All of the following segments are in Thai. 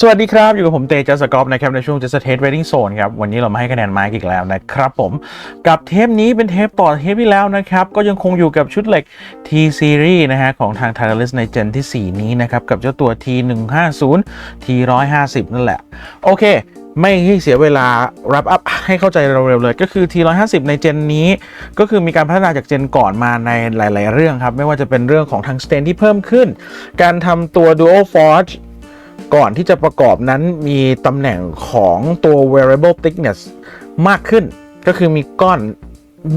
สวัสดีครับ อยู่กับผมเตจัสกอฟนะครับในช่วง Just a Taste Rating Zone ครับ วันนี้เรามาให้คะแนนมาร์กอีกแล้วนะครับผม กับเทปนี้เป็นเทปต่อเทปที่แล้วนะครับ ก็ยังคงอยู่กับชุดเหล็ก T Series นะฮะ ของทาง t i r l e s ในเจนที่ 4 นี้นะครับ กับเจ้าตัว T 1 5 0 T 1 5 0นั่นแหละ โอเค ไม่ให้เสียเวลา wrap up ให้เข้าใจเร็วๆเลย ก็คือ T 1 5 0ในเจนนี้ ก็คือมีการพัฒนาจากเจนก่อนมาในหลาย ๆ เรื่องครับไม่ว่าจะเป็นเรื่องของทางสเตนที่เพิ่มขึ้น การทำตัว dual forge ก่อนที่จะประกอบนั้นมีตำแหน่งของตัว variable thickness มากขึ้น ก็คือมีก้อน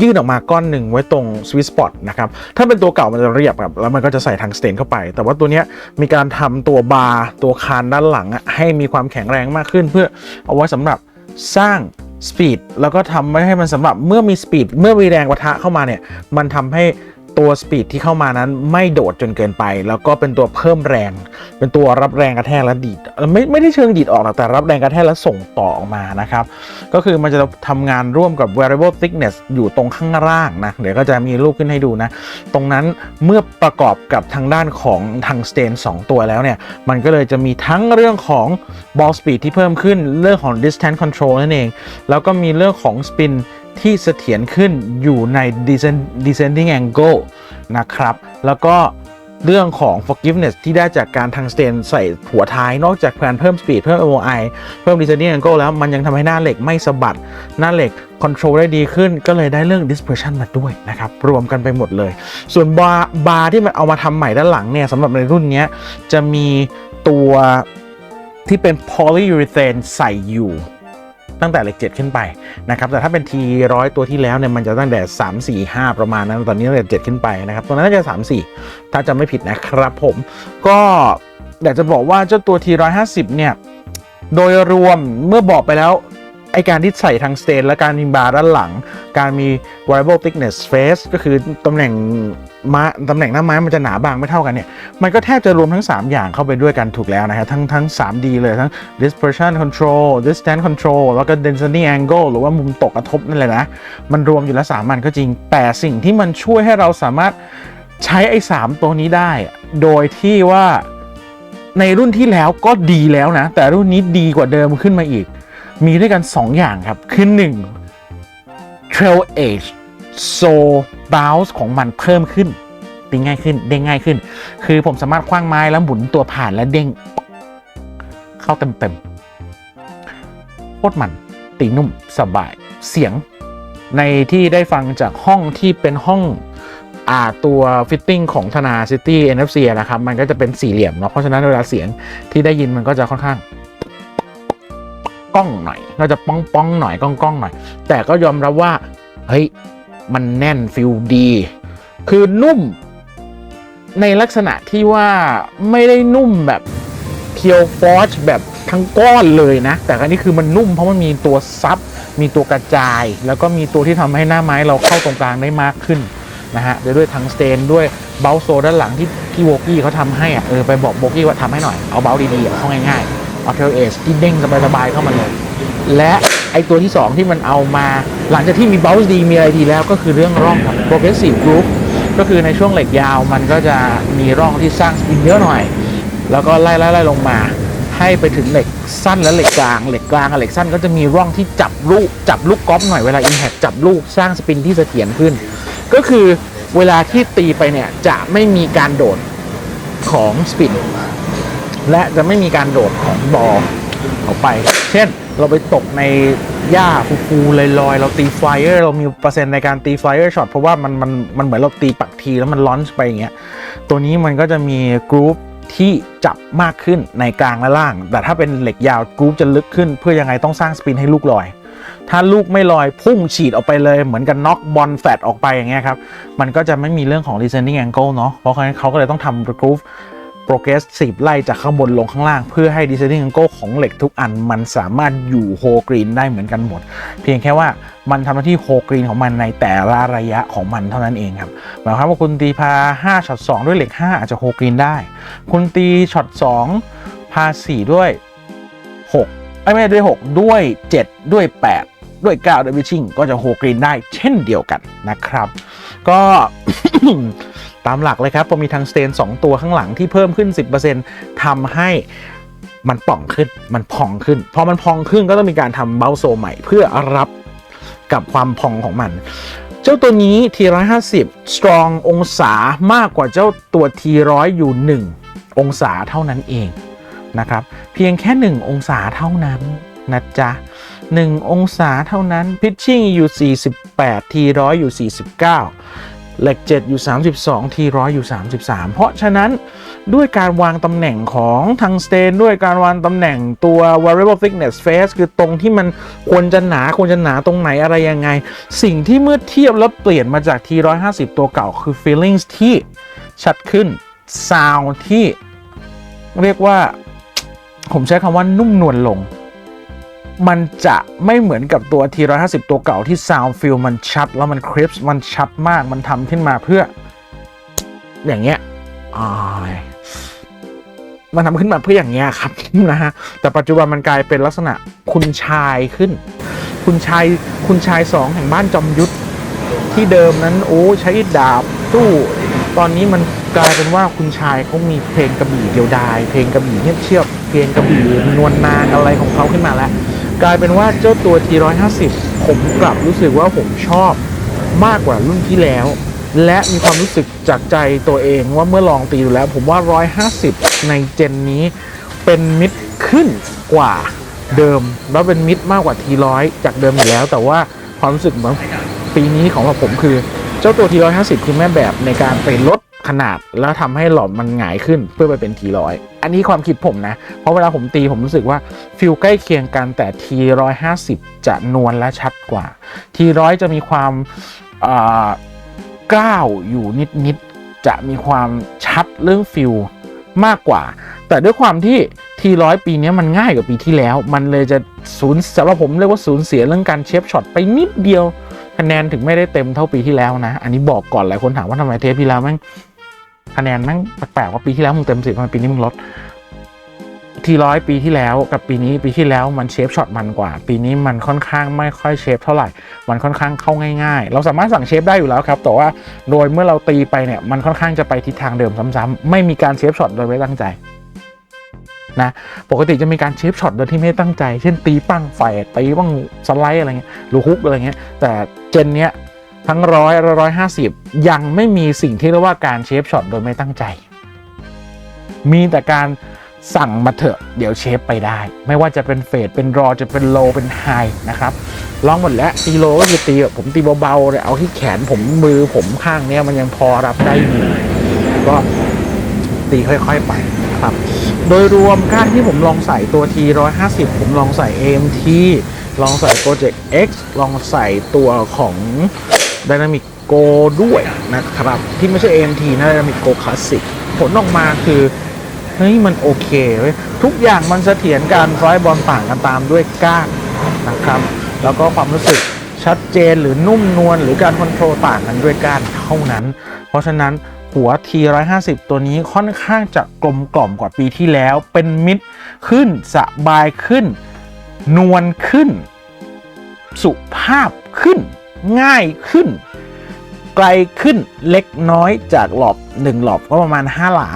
ยื่นออกมาก้อนหนึ่งไว้ตรง sweet spot นะครับ ถ้าเป็นตัวเก่ามันจะเรียบครับ แล้วมันก็จะใส่ทางสเตนเข้าไป แต่ว่าตัวนี้มีการทำตัวบาร์ตัวคานด้านหลังให้มีความแข็งแรงมากขึ้น เพื่อเอาไว้สำหรับสร้างสปีดแล้วก็ทำไว้ให้มันสำหรับเมื่อมีสปีดเมื่อมีแรงปะทะเข้ามาเนี่ย มันทำให้ ตัวสปีดที่เข้ามานั้นไม่โดดจนเกินไป แล้วก็เป็นตัวเพิ่มแรง เป็นตัวรับแรงกระแทกและดีดไม่ไม่ได้เชิงดีดออกหรอกแต่รับแรงกระแทกและส่งต่อออกมานะครับ ก็คือมันจะทำงานร่วมกับ variable thickness อยู่ตรงข้างล่างนะ เดี๋ยวก็จะมีรูปขึ้นให้ดูนะ ตรงนั้นเมื่อประกอบกับทางด้านของทางสเตน2 ตัวแล้วเนี่ย มันก็เลยจะมีทั้งเรื่องของ ball speed ที่เพิ่มขึ้นเรื่องของ distance control นั่นเอง แล้วก็มีเรื่องของ spin ที่เสถียรขึ้นอยู่ใน descending angle นะครับ แล้วก็เรื่องของ forgiveness ที่ได้จากการทางสเตนใส่หัวท้าย นอกจากการเพิ่ม speed เพิ่ม MOI เพิ่ม descending angle แล้วมันยังทำให้หน้าเหล็กไม่สะบัด หน้าเหล็ก control ได้ดีขึ้น ก็เลยได้เรื่อง dispersion มาด้วยนะครับ รวมกันไปหมดเลย ส่วนบาร์บาร์ที่มันเอามาทำใหม่ด้านหลังเนี่ยสำหรับในรุ่นนี้จะมีตัวที่เป็น polyurethane ใส่อยู่ ตั้งแต่เหล็ดขึ้นไปนะครับแต่ถ้าเป็นทีร้อยตัวที่แล้วเนี่ยมันจะตั้งแต่3 4 5ประมาณนั้นตอนนี้ตั้งแต่7ขึ้นไปนะครับตัวนั้นน่าจะ3 4ถ้าจะไม่ผิดนะครับผมก็อยากจะบอกว่าเจ้าตัวทีร้อยห้าสิบเนี่ยโดยรวมเมื่อบอกไปแล้ว ไอการที่ใส่ทางสเตนและการมีบาร์ด้านหลัง การมี variable thickness face ก็คือตำแหน่งม้าตำแหน่งหน้าไม้มันจะหนาบางไม่เท่ากันเนี่ย มันก็แทบจะรวมทั้ง 3 อย่างเข้าไปด้วยกันถูกแล้วนะฮะทั้งทั้ง 3D เลยทั้ง dispersion control distance control แล้วก็ density angle หรือว่ามุมตกกระทบนั่นแหละนะ มันรวมอยู่แล้วสามันก็จริง แต่สิ่งที่มันช่วยให้เราสามารถใช้ไอ้3ตัวนี้ได้ โดยที่ว่าในรุ่นที่แล้วก็ดีแล้วนะ แต่รุ่นนี้ดีกว่าเดิมขึ้นมาอีก มีด้วยกัน 2 อย่างครับ คือ 1 trail edge so bounce ของมันเพิ่มขึ้นตีง่ายขึ้น เด้งง่ายขึ้น คือผมสามารถคว้างไม้แล้วหมุนตัวผ่านและเด้ง เข้าเต็มๆโคตรมัน ตีนุ่มสบายเสียง ในที่ได้ฟังจากห้องที่เป็นห้องอ่าตัวฟิตติ้งของธนาซิตี้ NFC นะครับ มันก็จะเป็นสี่เหลี่ยมเนาะเพราะฉะนั้นเวลาเสียงที่ได้ยินมันก็จะค่อนข้าง ก้องหน่อยก็จะป้องป้องหน่อยก้องก้องหน่อย แต่ก็ยอมรับว่าเฮ้ยมันแน่นฟิลดี คือนุ่ม ในลักษณะที่ว่าไม่ได้นุ่มแบบเพียวฟอชแบบทั้งก้อนเลยนะ แต่อันนี้คือมันนุ่มเพราะมันมีตัวซับ มีตัวกระจาย แล้วก็มีตัวที่ทำให้หน้าไม้เราเข้าตรงกลางได้มากขึ้นนะฮะด้วยด้วยทั้งสเตนด้วยเบลโซด้านหลังที่ที่โบกี้เขาทำให้อะเออไปบอกโบกี้ว่าทำให้หน่อยเอาเบลดีๆเข้าง่ายๆ อาเทลเอสที่เด้งสบายๆเข้ามาเลย และไอตัวที่ 2 ที่มันเอามา หลังจากที่มีเบลส์ดีมีอะไรดีแล้วก็คือเรื่องร่องครับ progressive group ก็คือในช่วงเหล็กยาวมันก็จะมีร่องที่สร้างสปินเยอะหน่อย แล้วก็ไล่ไล่ไล่ลงมา ให้ไปถึงเหล็กสั้นและเหล็กกลาง เหล็กกลางกับเหล็กสั้นก็จะมีร่องที่จับลูกจับลูกกอล์ฟหน่อยเวลาอินแ t จับลูกสร้างสปินที่เสถียรขึ้น ก็คือเวลาที่ตีไปเนี่ยจะไม่มีการโดดของสปิน และจะไม่มีการโดดของบอลออกไป เช่น เราไปตกในหญ้าฟูๆลอยๆ เราตีไฟเออร์เรามีเปอร์เซ็นต์ในการตีไฟเออร์ช็อตเพราะว่ามันมันมันเหมือนเราตีปักทีแล้วมันลอนช์ไปอย่างเงี้ยตัวนี้มันก็จะมีกรุ๊ปที่จับมากขึ้นในกลางและล่าง แต่ถ้าเป็นเหล็กยาวกรุ๊ปจะลึกขึ้น เพื่อยังไงต้องสร้างสปินให้ลูกลอย ถ้าลูกไม่ลอยพุ่งฉีดออกไปเลยเหมือนกับน็อกบอลแฟดออกไปอย่างเงี้ยครับมันก็จะไม่มีเรื่องของ descending angle เนาะเพราะฉะนั้นเขาก็เลยต้องทำ groove progressive ไล่จากข้างบนลงข้างล่าง เพื่อให้ descending angle ของเหล็กทุกอันมันสามารถอยู่ whole green ได้เหมือนกันหมด เพียงแค่ว่ามันทำหน้าที่ whole green ของมันในแต่ละระยะของมันเท่านั้นเองครับหมายความว่าคุณตีพา5ช็อต2ด้วยเหล็ก 5 อาจจะ whole green ได้ คุณตีช็อต2พา 4 ด้วย 6ไอ้ยไม่ด้ด้วย 6 ด้วย 7 ด้วย 8 ด้วย9ด้วยวิชิงก็จะ whole green ได้เช่นเดียวกันนะครับ ก็ ตามหลักเลยครับพอมีทางสเตน 2 ตัวข้างหลังที่เพิ่มขึ้น 10%ทำให้มันป่องขึ้นมันพองขึ้น พอมันพองขึ้นก็ต้องมีการทำเบลโซใหม่เพื่อรับกับความพองของมัน เจ้าตัวนี้ T150 strong องศามากกว่าเจ้าตัว T100 อยู่ 1 องศาเท่านั้นเองนะครับ เพียงแค่ 1 องศาเท่านั้นนะจ๊ะ 1 องศาเท่านั้น pitching อยู่ 48 T100 อยู่ 49 เหล็ก 7 อยู่ 32 ทีร้อยอยู่ 33 เพราะฉะนั้นด้วยการวางตำแหน่งของทางสเตนด้วยการวางตำแหน่งตัว variable thickness face คือตรงที่มันควรจะหนาควรจะหนาตรงไหนอะไรยังไง สิ่งที่เมื่อเทียบแล้วเปลี่ยนมาจาก T150 ตัวเก่าคือ feelings ที่ชัดขึ้น sound ที่เรียกว่า ผมใช้คำว่านุ่มนวลลง มันจะไม่เหมือนกับตัว T150 ตัวเก่าที่ Sound Feel มันชัด แล้วมันคริปส์มันชัดมากมันทำขึ้นมาเพื่อ อย่างเงี้ยมันทำขึ้นมาเพื่ออย่างเงี้ยครับนะฮะแต่ปัจจุบันมันกลายเป็นลักษณะคุณชายขึ้น คุณชายคุณชายสองแห่งบ้านจอมยุทธที่เดิมนั้นโอ้ใช้ดาบสู้ตอนนี้มันกลายเป็นว่าคุณชายเขามีเพลงกระบี่เดียวดาย เพลงกระบี่เงียบเชียบเพลงกระบี่นวลนางอะไรของเขาขึ้นมาแล้ว กลายเป็นว่าเจ้าตัว T150 ผมกลับรู้สึกว่าผมชอบมากกว่ารุ่นที่แล้ว และมีความรู้สึกจากใจตัวเองว่าเมื่อลองตีดูแล้ว ผมว่า 150 ในเจนนี้เป็นมิดขึ้นกว่าเดิม แล้วเป็นมิดมากกว่า T100 จากเดิมอยู่แล้ว แต่ว่าความรู้สึกเหมือนปีนี้ของผมคือ เจ้าตัว T150 คือแม่แบบในการไปลด ขนาดแล้วทำให้หลอดมันหงายขึ้นเพื่อไปเป็น T100 อันนี้ความคิดผมนะ เพราะเวลาผมตีผมรู้สึกว่าฟิลใกล้เคียงกันแต่ T150 จะนวลและชัดกว่า T100 จะมีความก้าวอยู่นิดๆจะมีความชัดเรื่องฟิลมากกว่า แต่ด้วยความที่ T100 ปีนี้มันง่ายกว่าปีที่แล้ว มันเลยจะสูญสำหรับผมเรียกว่าสูญเสียเรื่องการเชฟช็อตไปนิดเดียวคะแนนถึงไม่ได้เต็มเท่าปีที่แล้วนะ อันนี้บอกก่อนหลายคนถามว่าทำไมเทปที่แล้วแม่ง คะแนนแม่งแปลกๆว่าปีที่แล้วมึงเต็มสิบทำไมปีนี้มึงลดทีร้อยปีที่แล้วกับปีนี้ปีที่แล้วมันเชฟช็อตมันกว่า ปีนี้มันค่อนข้างไม่ค่อยเชฟเท่าไหร่ มันค่อนข้างเข้าง่าย ๆ เราสามารถสั่งเชฟได้อยู่แล้วครับแต่ว่าโดยเมื่อเราตีไปเนี่ยมันค่อนข้างจะไปทิศทางเดิมซ้ำๆไม่มีการเชฟช็อตโดยไม่ตั้งใจนะปกติจะมีการเชฟช็อตโดยที่ไม่ตั้งใจ เช่นตีปั้งไฟตีบ้างสไลด์อะไรเงี้ยหรือฮุกอะไรเงี้ยแต่เจนเนี้ย ทั้งร้อยร้อยห้าสิบยังไม่มีสิ่งที่เรียกว่าการเชฟช็อตโดยไม่ตั้งใจ มีแต่การสั่งมาเถอะเดี๋ยวเชฟไปได้ ไม่ว่าจะเป็นเฟดเป็นรอจะเป็นโลเป็นไฮนะครับลองหมดแล้วตีโลก็คือตีแบบผมตีเบาๆเลยเอาที่แขนผมมือผมข้างเนี้ยมันยังพอรับได้อยู่ก็ตีค่อยๆไปนะครับ โดยรวมการที่ผมลองใส่ตัว T150 ผมลองใส่ AMT ลองใส่ Project X ลองใส่ตัวของ Dynamic Go ด้วยนะครับ ที่ไม่ใช่ AMT นะ Dynamic Go Classic ผลออกมาคือเฮ้ยมันโอเคเว้ยทุกอย่างมันเสถียรการฟลายบอลต่างกันตามด้วยก้านนะครับ แล้วก็ความรู้สึกชัดเจนหรือนุ่มนวลหรือการคอนโทรลต่างกันด้วยก้านเท่านั้น เพราะฉะนั้นหัว T150 ตัวนี้ค่อนข้างจะกลมกล่อมกว่าปีที่แล้ว เป็นมิดขึ้นสบายขึ้น นวลขึ้น สุภาพขึ้น ง่ายขึ้น ไกลขึ้นเล็กน้อยจากหลอบ1หลอบก็ประมาณ 5 หลา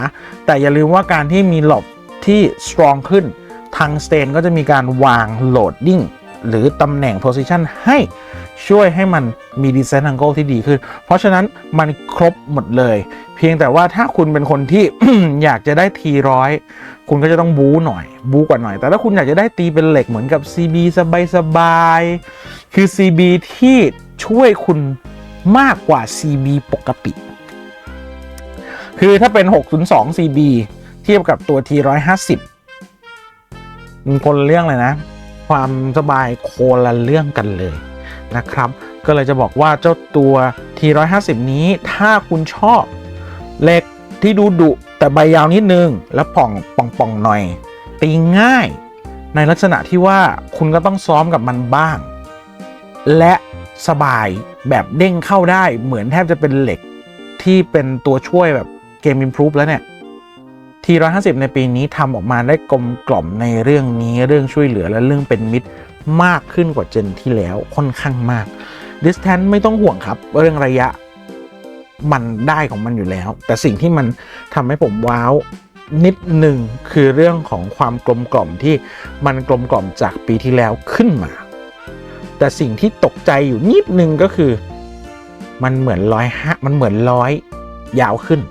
แต่อย่าลืมว่าการที่มีหลอบที่สตรองขึ้นทางสเตนก็จะมีการวางโหลดดิ้งหรือตำแหน่งโพซิชันให้ ช่วยให้มันมี descent angle ที่ดีขึ้น เพราะฉะนั้นมันครบหมดเลย เพียงแต่ว่าถ้าคุณเป็นคนที่ อยากจะได้ทีร้อยคุณก็จะต้องบู๊หน่อย บู๊กว่าหน่อย แต่ถ้าคุณอยากจะได้ตีเป็นเหล็กเหมือนกับ CB สบายๆคือ CB ที่ช่วยคุณมากกว่า CB ปกติ คือถ้าเป็น 602 CB เทียบกับตัว T150 มันคนเรื่องเลยนะ ความสบายโคนละเรื่องกันเลย นะครับ ก็เลยจะบอกว่าเจ้าตัว T150 นี้ถ้าคุณชอบเหล็กที่ดูดุแต่ใบยาวนิดนึง แล้วป่องป่องป่องหน่อย ตีง่าย ในลักษณะที่ว่าคุณก็ต้องซ้อมกับมันบ้าง และสบายแบบเด้งเข้าได้เหมือนแทบจะเป็นเหล็กที่เป็นตัวช่วยแบบเกม Improve แล้วเนี่ย T150 ในปีนี้ทำออกมาได้กลมกล่อมในเรื่องนี้เรื่องช่วยเหลือและเรื่องเป็นมิตร มากขึ้นกว่าเจนที่แล้วค่อนข้างมาก Distance ไม่ต้องห่วงครับ เรื่องระยะมันได้ของมันอยู่แล้ว แต่สิ่งที่มันทำให้ผมว้าวนิดหนึ่งคือเรื่องของความกลมกล่อมที่มันกลมกล่อมจากปีที่แล้วขึ้นมา แต่สิ่งที่ตกใจอยู่นิดนึงก็คือ มันเหมือนร้อยห้ามันเหมือนร้อยยาวขึ้น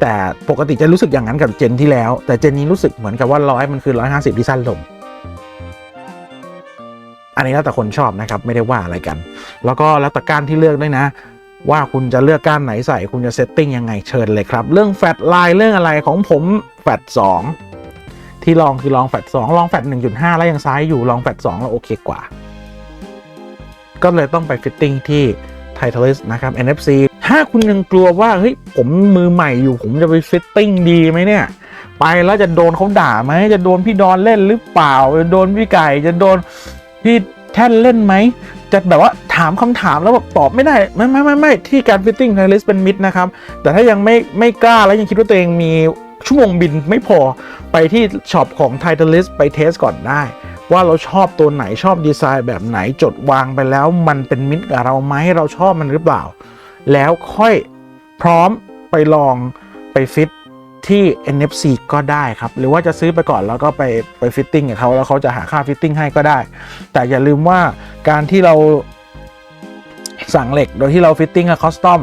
แต่ปกติจะรู้สึกอย่างนั้นกับเจนที่แล้ว แต่เจนนี้รู้สึกเหมือนกับว่าร้อยมันคือร้อยห้าสิบที่สั้นลง อันนี้แล้วแต่คนชอบนะครับไม่ได้ว่าอะไรกัน แล้วก็แล้วแต่ก้านที่เลือกด้วยนะ ว่าคุณจะเลือกก้านไหนใส่คุณจะเซตติ้งยังไงเชิญเลยครับ เรื่องแฟตไลน์เรื่องอะไรของผมแฟตสองที่ลองคือลองแฟตสองลองแฟตหนึ่งจุดห้าแล้วยังซ้ายอยู่ลองแฟตสองแล้วโอเคกว่า ก็เลยต้องไปฟิตติ้งที่ t i t l e s นะครับ NFC ถ้าคุณยังกลัวว่าเฮ้ยผมมือใหม่อยู่ ผมจะไปฟิตติ้งดีไหมเนี่ย ไปแล้วจะโดนเขาด่าไหมจะโดนพี่ดอนเล่นหรือเปล่า จะโดนพี่ไก่จะโดน พี่แท่นเล่นไหมจะแบบว่าถามคำถามแล้วแบบตอบไม่ได้ไม่ไม่ไม่ไม่ที่การฟิตติ้ง Titleist เป็นมิดนะครับ แต่ถ้ายังไม่ไม่กล้าแล้วยังคิดว่าตัวเองมีชั่วโมงบินไม่พอไปที่ช็อปของ Titleist ไปเทสก่อนได้ ว่าเราชอบตัวไหนชอบดีไซน์แบบไหนจดวางไปแล้ว มันเป็นมิตรกับเราไหมเราชอบมันหรือเปล่า แล้วค่อยพร้อมไปลองไปฟิต ที่ NFC ก็ได้ครับ หรือว่าจะซื้อไปก่อนแล้วก็ไปไปฟิตติ้งกับเขาแล้วเขาจะหาค่าฟิตติ้งให้ก็ได้ แต่อย่าลืมว่าการที่เราสั่งเหล็กโดยที่เราฟิตติ้งกับคอสตอม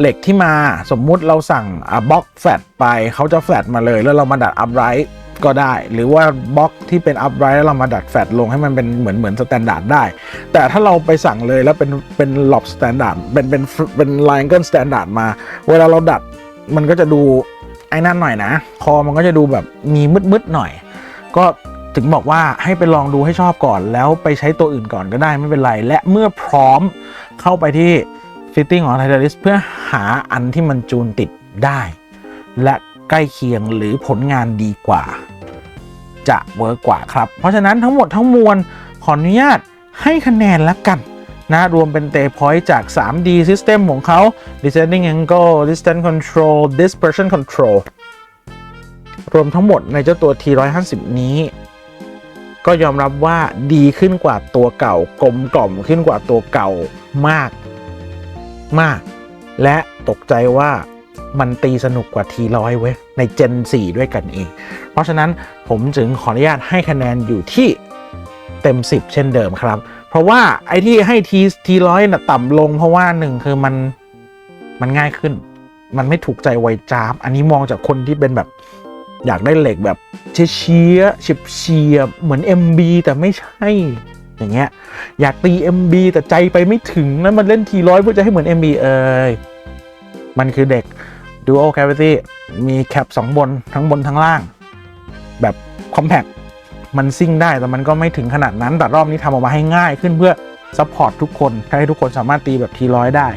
เหล็กที่มาสมมุติเราสั่งบล็อกแฟตไปเขาจะแฟตมาเลย แล้วเรามาดัดอัพไรท์ก็ได้ หรือว่าบล็อกที่เป็นอัพไรท์แล้วเรามาดัดแฟตลงให้มันเป็นเหมือนเหมือนสแตนดาร์ดได้ แต่ถ้าเราไปสั่งเลยแล้วเป็นเป็นหลอบสแตนดาร์ดเป็นเป็นเป็นไลน์เกิลสแตนดาร์ดมา เวลาเราดัดมันก็จะดู ไอ้นั่นหน่อยนะ คอมันก็จะดูแบบมีมืดๆหน่อย ก็ถึงบอกว่าให้ไปลองดูให้ชอบก่อน แล้วไปใช้ตัวอื่นก่อนก็ได้ไม่เป็นไร และเมื่อพร้อมเข้าไปที่ฟิตติ้งของ t i t l i s t เพื่อหาอันที่มันจูนติดได้ และใกล้เคียงหรือผลงานดีกว่า จะเวิร์กกว่าครับ เพราะฉะนั้นทั้งหมดทั้งมวลขออนุญาตให้คะแนนละกัน นะรวมเป็นเตพอยต์จาก 3D System ของเขา Descending Angle Distance Control Dispersion Control รวมทั้งหมดในเจ้าตัว T150 นี้ ก็ยอมรับว่าดีขึ้นกว่าตัวเก่ากลมกล่อมขึ้นกว่าตัวเก่ามากมาก และตกใจว่ามันตีสนุกกว่า T100 เว้ยใน Gen 4 ด้วยกันเอง เพราะฉะนั้นผมจึงขออนุญาตให้คะแนนอยู่ที่ เต็ม 10 เช่นเดิมครับ เพราะว่าไอ้ที่ให้ T T100 น่ะต่ำลง เพราะว่าหนึ่งคือมันมันง่ายขึ้น มันไม่ถูกใจไวจาบ อันนี้มองจากคนที่เป็นแบบอยากได้เหล็กแบบเชียเชียเฉียบเฉียบเหมือน MB แต่ไม่ใช่อย่างเงี้ยอยากตี MB แต่ใจไปไม่ถึงแล้วมันเล่น T100 เพื่อจะให้เหมือน MB เอ้ยมันคือเด็ก Dual Cavity มีแคปสองบนทั้งบนทั้งล่าง แบบ Compact มันซิ่งได้แต่มันก็ไม่ถึงขนาดนั้น แต่รอบนี้ทำออกมาให้ง่ายขึ้นเพื่อซัพพอร์ตทุกคนให้ทุกคนสามารถตีแบบ T100 ได้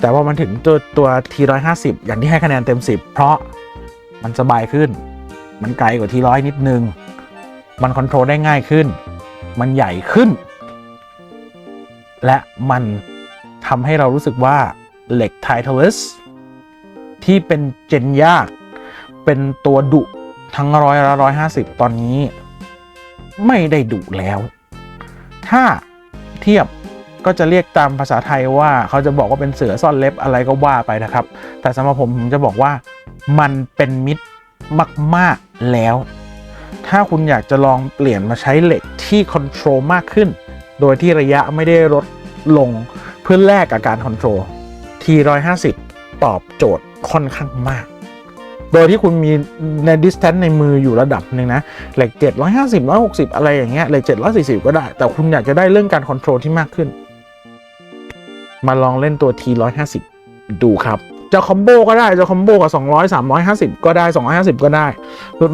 แต่ว่ามันถึงตัวตัว T150 อยห้าสิบอย่างที่ให้คะแนนเต็ม10เพราะมันสบายขึ้น มันไกลกว่า T100 นิดนึง มันคอนโทรลได้ง่ายขึ้น มันใหญ่ขึ้น และมันทำให้เรารู้สึกว่าเหล็ก Titleist ที่เป็นเจนยาก เป็นตัวดุทั้งร้อยละร้อยห้าสิบตอนนี้ ไม่ได้ดุแล้ว ถ้าเทียบก็จะเรียกตามภาษาไทยว่าเขาจะบอกว่าเป็นเสือซ่อนเล็บอะไรก็ว่าไปนะครับ แต่สำหรับผมผมจะบอกว่ามันเป็นมิตรมาก ๆ แล้ว ถ้าคุณอยากจะลองเปลี่ยนมาใช้เหล็กที่คอนโทรลมากขึ้น โดยที่ระยะไม่ได้ลดลงเพื่อแลกกับการคอนโทรล T150 ตอบโจทย์ค่อนข้างมาก โดยที่คุณมีใน distance ในมืออยู่ระดับหนึ่งนะเหล็ก750 160 อะไรอย่างเงี้ยเหล็ก740 ก็ได้ แต่คุณอยากจะได้เรื่องการคอนโทรลที่มากขึ้น มาลองเล่นตัว T150 ดูครับ จะคอมโบก็ได้ จะคอมโบกับ 200 350 ก็ได้ 250 ก็ได้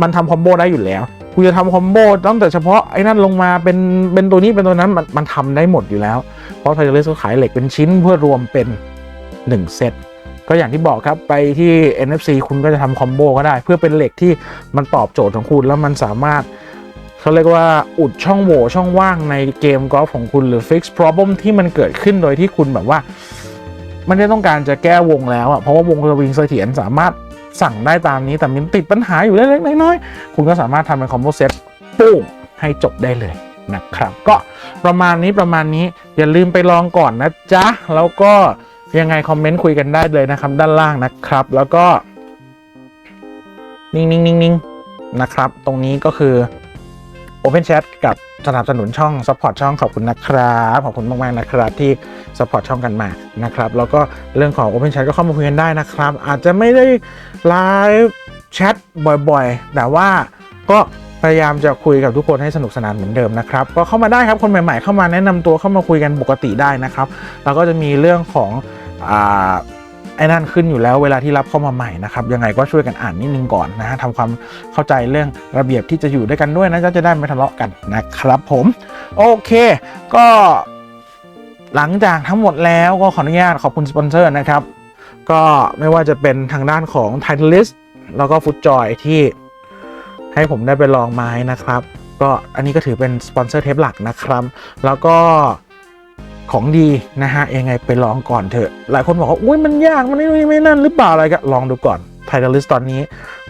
มันทำคอมโบได้อยู่แล้วคุณจะทำคอมโบตั้งแต่เฉพาะไอ้นั่นลงมาเป็นเป็นตัวนี้เป็นตัวนั้นมันมันทำได้หมดอยู่แล้ว เพราะไทเทเลสเขาขายเหล็กเป็นชิ้นเพื่อรวมเป็น 1 เซต ก็อย่างที่บอกครับไปที่ NFC คุณก็จะทำคอมโบก็ได้ เพื่อเป็นเหล็กที่มันตอบโจทย์ของคุณแล้วมันสามารถเขาเรียกว่าอุดช่องโหว่ช่องว่างในเกมกอล์ฟของคุณหรือ fix problem ที่มันเกิดขึ้นโดยที่คุณแบบว่าไม่ได้ต้องการจะแก้วงแล้วอะเพราะว่าวงสวิงเสถียรสามารถสั่งได้ตามนี้แต่มันติดปัญหาอยู่เล็กๆน้อยๆคุณก็สามารถทำเป็นคอมโบเซตปุ้งให้จบได้เลยนะครับ ก็ประมาณนี้ประมาณนี้อย่าลืมไปลองก่อนนะจ๊ะ แล้วก็ ยังไงคอมเมนต์คุยกันได้เลยนะครับ ด้านล่างนะครับ แล้วก็นิ่งๆๆๆนะครับ ตรงนี้ก็คือ Open Chat กับสนับสนุนช่อง Support ช่องขอบคุณนะครับขอบคุณมากๆนะครับที่ Support ช่องกันมานะครับแล้วก็เรื่องของ Open Chat ก็เข้ามาคุยกันได้นะครับ อาจจะไม่ได้ไลฟ์แชทบ่อยๆ แต่ว่าก็พยายามจะคุยกับทุกคนให้สนุกสนานเหมือนเดิมนะครับ ก็เข้ามาได้ครับคนใหม่ๆ เข้ามาแนะนำตัวเข้ามาคุยกันปกติได้นะครับ แล้วก็จะมีเรื่องของ ไอ้นั่นขึ้นอยู่แล้วเวลาที่รับเข้ามาใหม่นะครับยังไงก็ช่วยกันอ่านนิดนึงก่อนนะฮะทำความเข้าใจเรื่องระเบียบที่จะอยู่ด้วยกันด้วยนะจะได้ไม่ทะเลาะกันนะครับผม โอเค ก็หลังจากทั้งหมดแล้วก็ขออนุญาตขอบคุณสปอนเซอร์นะครับ ก็ไม่ว่าจะเป็นทางด้านของ Titleist แล้วก็ Footjoy ที่ให้ผมได้ไปลองไม้นะครับ ก็อันนี้ก็ถือเป็นสปอนเซอร์เทปหลักนะครับ แล้วก็ ของดีนะฮะยังไงไปลองก่อนเถอะ หลายคนบอกว่าอุ้ยมันยากมันไม่ไม่นั่นหรือเปล่าอะไรก็ลองดูก่อนไทเทลิสตอนนี้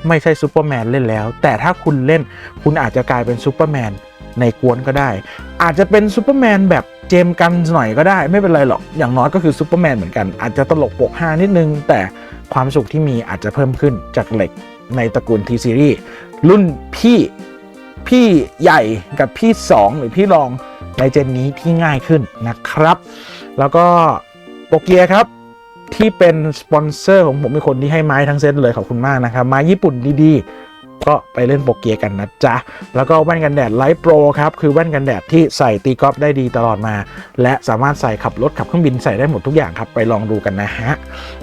ไม่ใช่ซูเปอร์แมนเล่นแล้ว แต่ถ้าคุณเล่นคุณอาจจะกลายเป็นซูเปอร์แมนในกวนก็ได้ อาจจะเป็นซูเปอร์แมนแบบเจมกันหน่อยก็ได้ ไม่เป็นไรหรอกอย่างน้อยก็คือซูเปอร์แมนเหมือนกัน อาจจะตลกโปกฮานิดนึง แต่ความสุขที่มีอาจจะเพิ่มขึ้นจากเหล็กในตระกูลทีซีรีส์รุ่นพี่พี่ใหญ่กับพี่ 2 หรือพี่รอง ในเจนนี้ที่ง่ายขึ้นนะครับ แล้วก็โปเกียครับที่เป็นสปอนเซอร์ของผมเป็นคนที่ให้ไม้ทั้งเซตเลยขอบคุณมากนะครับไม้ญี่ปุ่นดีๆ ก็ไปเล่นโปเกียกันนะจ๊ะ แล้วก็แว่นกันแดดไลท์โปรครับ คือแว่นกันแดดที่ใส่ตีกอล์ฟได้ดีตลอดมา และสามารถใส่ขับรถขับเครื่องบินใส่ได้หมดทุกอย่างครับ ไปลองดูกันนะฮะ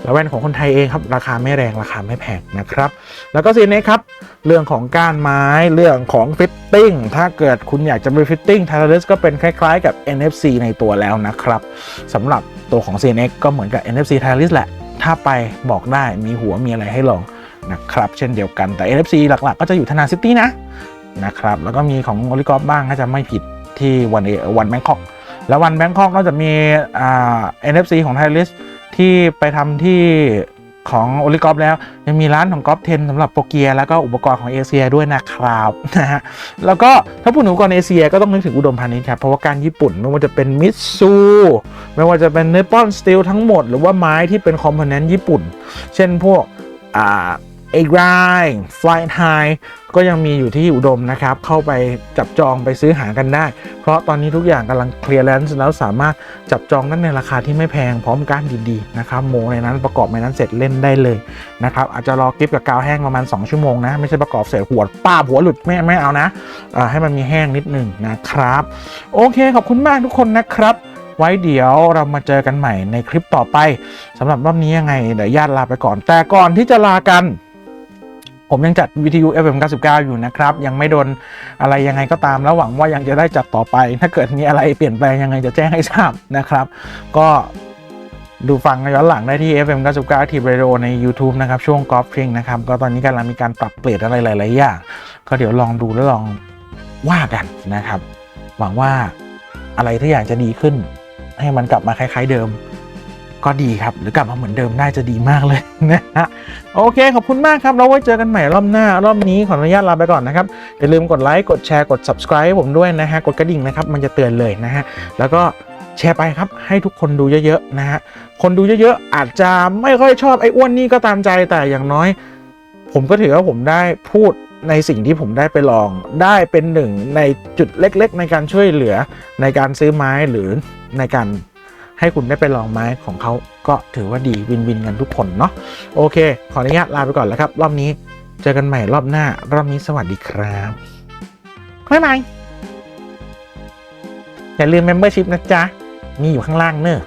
แล้วแว่นของคนไทยเองครับ ราคาไม่แรงราคาไม่แพงนะครับ แล้วก็ซีเนครับ เรื่องของก้านไม้เรื่องของฟิตติ้งถ้าเกิดคุณอยากจะไปฟิตติ้งทาร์เลสก็เป็นคล้ายๆ กับ NFC ในตัวแล้วนะครับสำหรับตัวของ CNX ก็เหมือนกับ NFC t i l e s แหละ ถ้าไปบอกได้มีหัวมีอะไรให้ลอง นะครับเช่นเดียวกันแต่ NFC หลักๆ ก็จะอยู่ธนาซิตี้นะนะครับแล้วก็มีของโอลิกอฟบ้างถ้าจะไม่ผิดที่วันวันแบงคอกแล้ววันแบงคอกนอกจากมีอ่า NFC ของ t i l e s ที่ไปทำที่ของโอลิกอฟแล้วยังมีร้านของกอล์ฟเทนสำหรับโปรเกีย แล้วก็อุปกรณ์ของเอเชียด้วยนะครับนะฮะแล้วก็ถ้าพูดถึงอุปกรณ์เอเชียก็ต้องนึกถึงอุดมพาณิชย์ครับเพราะว่าการญี่ปุ่นไม่ว่าจะเป็นมิตซูไม่ว่าจะเป็นเนปอนสตีลทั้งหมด หรือว่าไม้ที่เป็นคอมโพเนนต์ญี่ปุ่น เช่นพวกอ่า เอไกรฟลายไฮก็ยังมีอยู่ที่อุดมนะครับ เข้าไปจับจองไปซื้อหากันได้ เพราะตอนนี้ทุกอย่างกำลังเคลียร์แลนซ์แล้วสามารถจับจองได้ในราคาที่ไม่แพงพร้อมกานดีๆนะครับโมในนั้นประกอบในนั้นเสร็จเล่นได้เลยนะครับอาจจะรอกิฟกับกาวแห้งประมาณ 2 ชั่วโมงนะ ไม่ใช่ประกอบเสร็จหัวป้าหัวหลุดไม่ไม่เอานะให้มันมีแห้งนิดหนึ่งนะครับ โอเคขอบคุณมากทุกคนนะครับไว้เดี๋ยวเรามาเจอกันใหม่ในคลิปต่อไปสำหรับรอบนี้ยังไงเดี๋ยวญาติลาไปก่อน แต่ก่อนที่จะลากัน ผมยังจัดวิทยุ FM 99 อยู่นะครับ ยังไม่โดนอะไรยังไงก็ตาม แล้วหวังว่ายังจะได้จัดต่อไป ถ้าเกิดมีอะไรเปลี่ยนแปลงยังไงจะแจ้งให้ทราบนะครับ ก็ดูฟังย้อนหลังได้ที่ FM 99 Active Radio ใน YouTube นะครับ ช่วงกอล์ฟทริงนะครับ ก็ตอนนี้กำลังมีการปรับเปลี่ยนอะไรหลายๆอย่างก็เดี๋ยวลองดูแล้วลองว่ากันนะครับ หวังว่าอะไรที่อยากจะดีขึ้น ให้มันกลับมาคล้าย ๆเดิม ก็ดีครับ หรือกลับมาเหมือนเดิมได้จะดีมากเลยนะฮะโอเค ขอบคุณมากครับ เราไว้เจอกันใหม่รอบหน้ารอบนี้ขออนุญาตลาไปก่อนนะครับ อย่าลืมกดไลค์กดแชร์กด subscribe ผมด้วยนะฮะ กดกระดิ่งนะครับ มันจะเตือนเลยนะฮะ แล้วก็แชร์ไปครับ ให้ทุกคนดูเยอะๆนะฮะ คนดูเยอะๆ อาจจะไม่ค่อยชอบไอ้อ้วนนี่ก็ตามใจแต่อย่างน้อย ผมก็ถือว่าผมได้พูดในสิ่งที่ผมได้ไปลองได้เป็นหนึ่งในจุดเล็ก ๆ ในการช่วยเหลือในการซื้อไม้หรือในการ ให้คุณได้ไปลองไม้ของเขาก็ถือว่าดีวินวินกันทุกคนเนาะโอเค ขออนุญาตลาไปก่อนแล้วครับ รอบนี้เจอกันใหม่รอบหน้ารอบนี้สวัสดีครับบ๊ายบายอย่าลืม Membership นะจ๊ะ มีอยู่ข้างล่างเนอะ